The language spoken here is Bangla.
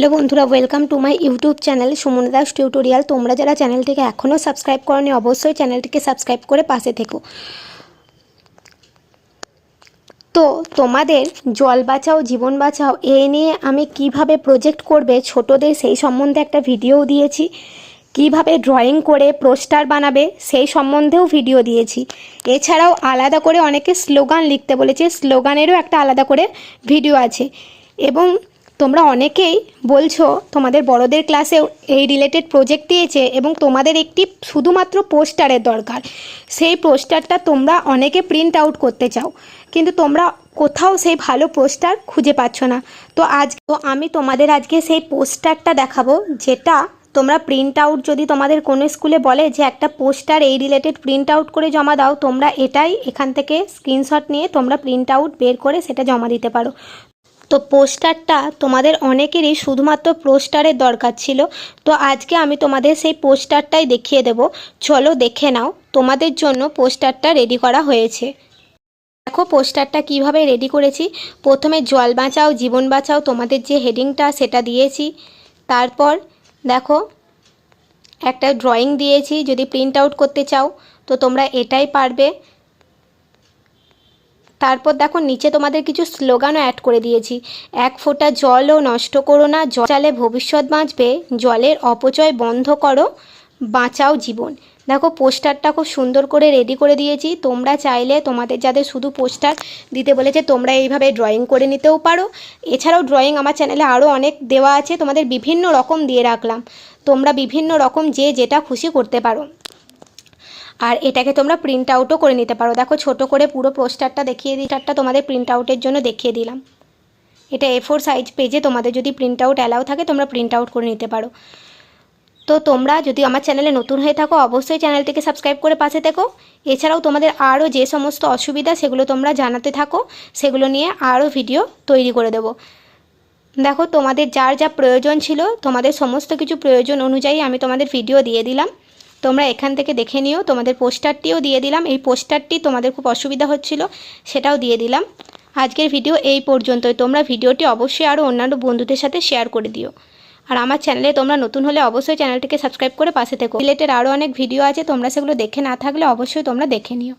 হ্যালো বন্ধুরা welcome to my YouTube channel Suman Das tutorial তোমরা যারা চ্যানেলটিকে এখনও সাবস্ক্রাইব করনি, অবশ্যই চ্যানেলটিকে সাবস্ক্রাইব করে পাশে থেকো। তো তোমাদের জল বাঁচাও, জীবন বাঁচাও এই নিয়ে আমি কীভাবে প্রজেক্ট করবে ছোটদের সেই সম্বন্ধে একটা ভিডিও দিয়েছি। কীভাবে ড্রয়িং করে পোস্টার বানাবে সেই সম্বন্ধেও ভিডিও দিয়েছি। এছাড়াও আলাদা করে অনেকে স্লোগান লিখতে বলেছে স্লোগানেরও একটা আলাদা করে ভিডিও আছে। এবং তোমরা অনেকেই বলছো তোমাদের বড়দের ক্লাসেও এই রিলেটেড প্রজেক্ট দিয়েছে এবং তোমাদের একটি শুধুমাত্র পোস্টারের দরকার। সেই পোস্টারটা তোমরা অনেকে প্রিন্ট আউট করতে চাও, কিন্তু তোমরা কোথাও সেই ভালো পোস্টার খুঁজে পাচ্ছ না। তো আজ, তো আমি তোমাদের আজকে সেই পোস্টারটা দেখাবো, যেটা তোমরা প্রিন্ট আউট যদি তোমাদের কোনো স্কুলে বলে যে একটা পোস্টার এই রিলেটেড প্রিন্ট আউট করে জমা দাও, তোমরা এটাই এখান থেকে স্ক্রিনশট নিয়ে তোমরা প্রিন্ট আউট বের করে সেটা জমা দিতে পারো। তো পোস্টারটা তোমাদের অনেকেরই শুধুমাত্র পোস্টারের দরকার ছিল। তো আজকে আমি তোমাদের সেই পোস্টারটাই দেখিয়ে দেব। চলো দেখে নাও, তোমাদের জন্য পোস্টারটা রেডি করা হয়েছে। দেখো পোস্টারটা কীভাবে রেডি করেছি। প্রথমে জল বাঁচাও, জীবন বাঁচাও, তোমাদের যে হেডিংটা সেটা দিয়েছি। তারপর দেখো, একটা ড্রয়িং দিয়েছি, যদি প্রিন্ট আউট করতে চাও, তো তোমরা এটাই পারবে। তারপর দেখো নিচে তোমাদের কিছু স্লোগানও অ্যাড করে দিয়েছি। এক ফোঁটা জলও নষ্ট করো না, জল ভবিষ্যৎ বাঁচবে, জলের অপচয় বন্ধ করো, বাঁচাও জীবন। দেখো পোস্টারটা খুব সুন্দর করে রেডি করে দিয়েছি। তোমরা চাইলে তোমাদের যাদের শুধু পোস্টার দিতে বলেছে, তোমরা এইভাবে ড্রয়িং করে নিতেও পারো। এছাড়াও ড্রয়িং আমার চ্যানেলে আরও অনেক দেওয়া আছে, তোমাদের বিভিন্ন রকম দিয়ে রাখলাম। তোমরা বিভিন্ন রকম যে যেটা খুশি করতে পারো। আর এটাকে তোমরা প্রিন্ট আউটও করে নিতে পারো। দেখো ছোট করে পুরো পোস্টারটা দেখিয়ে দিই চারটা তোমাদের প্রিন্ট আউটের জন্য দেখিয়ে দিলাম। এটা এ ফোর সাইজ পেজে তোমাদের যদি প্রিন্ট আউট অ্যালাউ থাকে, তোমরা প্রিন্ট আউট করে নিতে পারো। তো তোমরা যদি আমার চ্যানেলে নতুন হয়ে থাকো, অবশ্যই চ্যানেলটিকে সাবস্ক্রাইব করে পাশে থেকো। এছাড়াও তোমাদের আরও যে সমস্ত অসুবিধা, সেগুলো তোমরা জানাতে থাকো। সেগুলো নিয়ে আরও ভিডিও তৈরি করে দেবো। দেখো, তোমাদের যার যা প্রয়োজন ছিল, তোমাদের সমস্ত কিছু প্রয়োজন অনুযায়ী আমি তোমাদের ভিডিও দিয়ে দিলাম। তোমরা এখান থেকে দেখে নিও, তোমাদের পোস্টারটিও দিয়ে দিলাম। এই পোস্টারটি তোমাদের খুব অসুবিধা হচ্ছিল, সেটাও দিয়ে দিলাম। আজকের ভিডিও এই পর্যন্তই। তোমরা ভিডিওটি অবশ্যই আরও অন্যান্য বন্ধুদের সাথে শেয়ার করে দিও। আর আমার চ্যানেলে তোমরা নতুন হলে অবশ্যই চ্যানেলটিকে সাবস্ক্রাইব করে পাশে থেকো। রিলেটেড আরও অনেক ভিডিও আছে, তোমরা সেগুলো দেখে না থাকলে অবশ্যই তোমরা দেখে নিও।